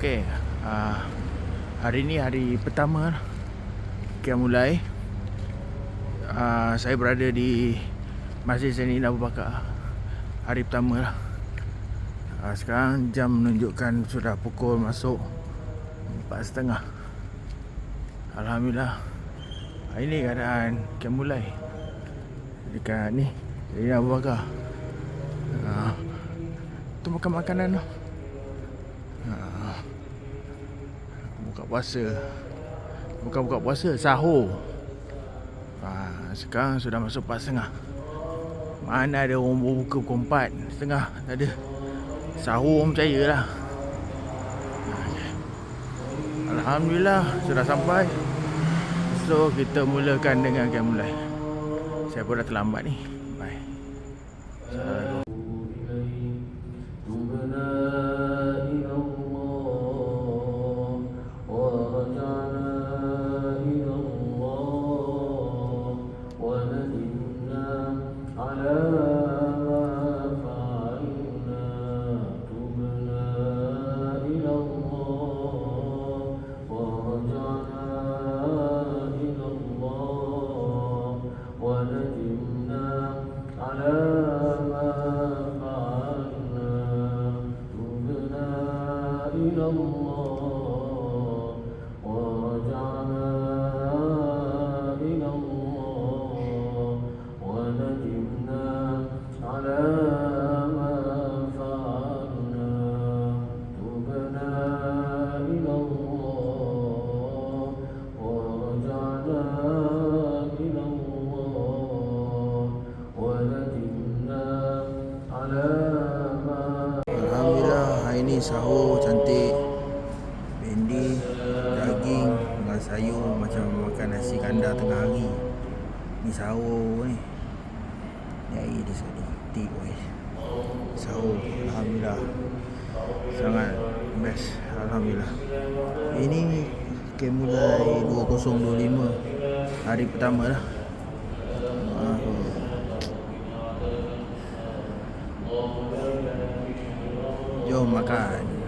Okey, uh, hari ni hari pertama lah. Kita mulai. Uh, saya berada di Masjid Zainin Abu Bakar. Hari pertama lah. Uh, sekarang jam menunjukkan sudah pukul masuk 4.30. Alhamdulillah. Hari ni keadaan kita mulai. Dekat ni, Zainin Abu Bakar. Uh, tu makan makanan tu. Uh, buka puasa. Bukan buka puasa Sahur. Ha, Sekarang sudah masuk 4.30 Mana ada orang buka pukul 4 Setengah Tak ada. Sahur orang percaya lah. Alhamdulillah Sudah sampai. So kita mulakan dengan game mulai. Saya pun dah terlambat ni. Bye. Assalamualaikum من الله. Sahur cantik. Bendi, daging dengan sayur macam makan nasi kandar tengah hari. Ni sahur ni Ni air dia sekali Tik guys Sahur Alhamdulillah. Sangat best Alhamdulillah. Ini kita mulai 2025 Hari pertama lah. Ah, Macarne.